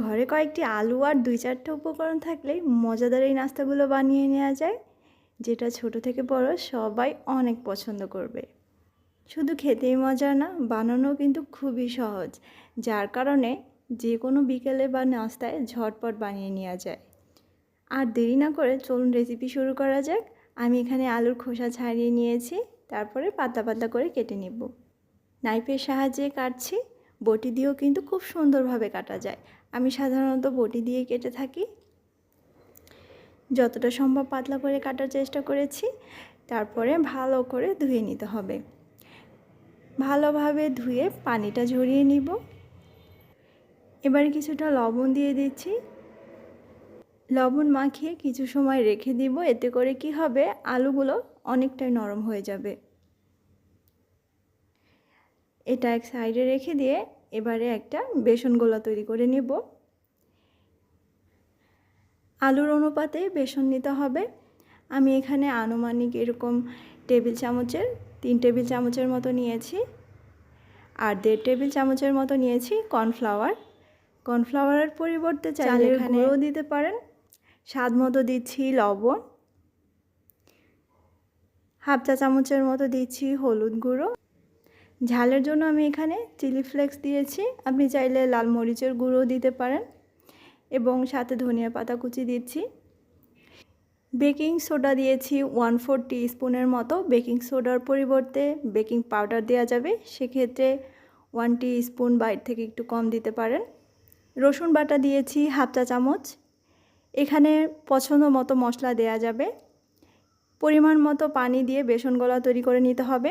ঘরে কয়েকটি আলু আর দুই চারটে উপকরণ থাকলেই মজাদার এই নাস্তাগুলো বানিয়ে নেওয়া যায়, যেটা ছোট থেকে বড় সবাই অনেক পছন্দ করবে। শুধু খেতেই মজা না বানানো কিন্তু খুবই সহজ, যার কারণে যে কোনো বিকেলে বা নাস্তায় ঝটপট বানিয়ে নেওয়া যায়। আর দেরি না করে চলুন রেসিপি শুরু করা যাক। আমি এখানে আলুর খোসা ছাড়িয়ে নিয়েছি, তারপরে পাতলা পাতলা করে কেটে নেব। নাইফের সাহায্যে কাটছি, বটি দিয়েও কিন্তু খুব সুন্দরভাবে কাটা যায় আমি সাধারণত বটি দিয়ে কেটে থাকি। যতটা সম্ভব পাতলা করে কাটার চেষ্টা করেছি, তারপরে ভালো করে ধুয়ে নিতে হবে। ভালোভাবে ধুয়ে পানিটা ঝরিয়ে নিব। এবার কিছুটা লবণ দিয়ে দিচ্ছি। লবণ মাখিয়ে কিছু সময় রেখে দিব, এতে করে কি হবে, আলুগুলো অনেকটাই নরম হয়ে যাবে। এটা এক সাইডে রেখে দিয়ে এবারে একটা বেসন গোলা তৈরি করে নেব। আলুর অনুপাতে বেসন নিতে হবে। আমি এখানে আনুমানিক এরকম টেবিল চামচের তিন টেবিল চামচের মতো নিয়েছি আর দেড় টেবিল চামচের মতো নিয়েছি কর্নফ্লাওয়ার। কর্নফ্লাওয়ারের পরিবর্তে চাইলে গুঁড়ো দিতে পারেন। স্বাদ মতো দিচ্ছি লবণ। হাফ চা চামচের মতো দিচ্ছি হলুদ গুঁড়ো। ঝালের জন্য আমি এখানে চিলি ফ্লেক্স দিয়েছি। আপনি চাইলে লাল মরিচের গুঁড়ো দিতে পারেন এবং সাথে ধনিয়া পাতা কুচি দিচ্ছি। বেকিং সোডা দিয়েছি ওয়ান ফোর স্পুনের মতো। বেকিং সোডার পরিবর্তে বেকিং পাউডার দেওয়া যাবে। সেক্ষেত্রে ওয়ান টি স্পুন বাইর থেকে একটু কম দিতে পারেন। রসুন বাটা দিয়েছি হাফ চা চামচ। এখানে পছন্দ মতো মশলা দেয়া যাবে। পরিমাণ মতো পানি দিয়ে বেসন গলা তৈরি করে নিতে হবে।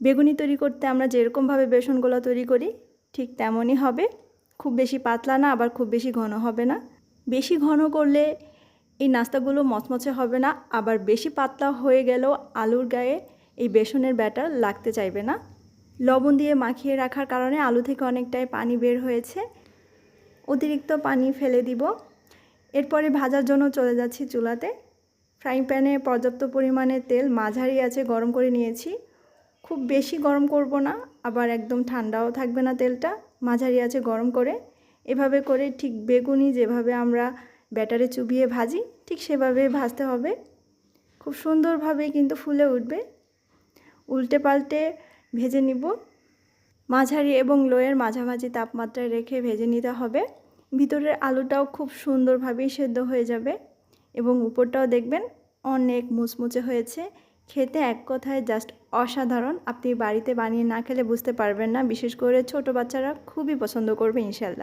বেগুনি তৈরি করতে আমরা যেরকমভাবে বেসন গোলা তৈরি করি, ঠিক তেমনই হবে। খুব বেশি পাতলা না, আবার খুব বেশি ঘন হবে না। বেশি ঘন করলে এই নাস্তাগুলো মচমচে হবে না, আবার বেশি পাতলা হয়ে গেলেও আলুর গায়ে এই বেসনের ব্যাটার লাগতে চাইবে না। লবণ দিয়ে মাখিয়ে রাখার কারণে আলু থেকে অনেকটাই পানি বের হয়েছে। অতিরিক্ত পানি ফেলে দিব। এরপরে ভাজার জন্য চলে যাচ্ছি চুলাতে। ফ্রাইং প্যানে পর্যাপ্ত পরিমাণে তেল, মাঝারি আছে, গরম করে নিয়েছি। খুব বেশি গরম করব না, আবার একদম ঠান্ডাও থাকবে না তেলটা, মাঝারি আছে গরম করে। এভাবে করে ঠিক বেগুনি যেভাবে আমরা ব্যাটারে চুবিয়ে ভাজি, ঠিক সেভাবে ভাজতে হবে। খুব সুন্দরভাবে কিন্তু ফুলে উঠবে। উল্টে পাল্টে ভেজে নিব। মাঝারি এবং লোয়ের মাঝামাঝি তাপমাত্রায় রেখে ভেজে নিতে হবে। ভিতরের আলুটাও খুব সুন্দরভাবেই সেদ্ধ হয়ে যাবে এবং উপরটাও দেখবেন অনেক মুচমুচে হয়েছে। খেতে এক কথায় জাস্ট অসাধারণ। আপনি বাড়িতে বানিয়ে না খেলে বুঝতে পারবেন না। বিশেষ করে ছোট বাচ্চারা খুবই পছন্দ করবে ইনশাল্লাহ।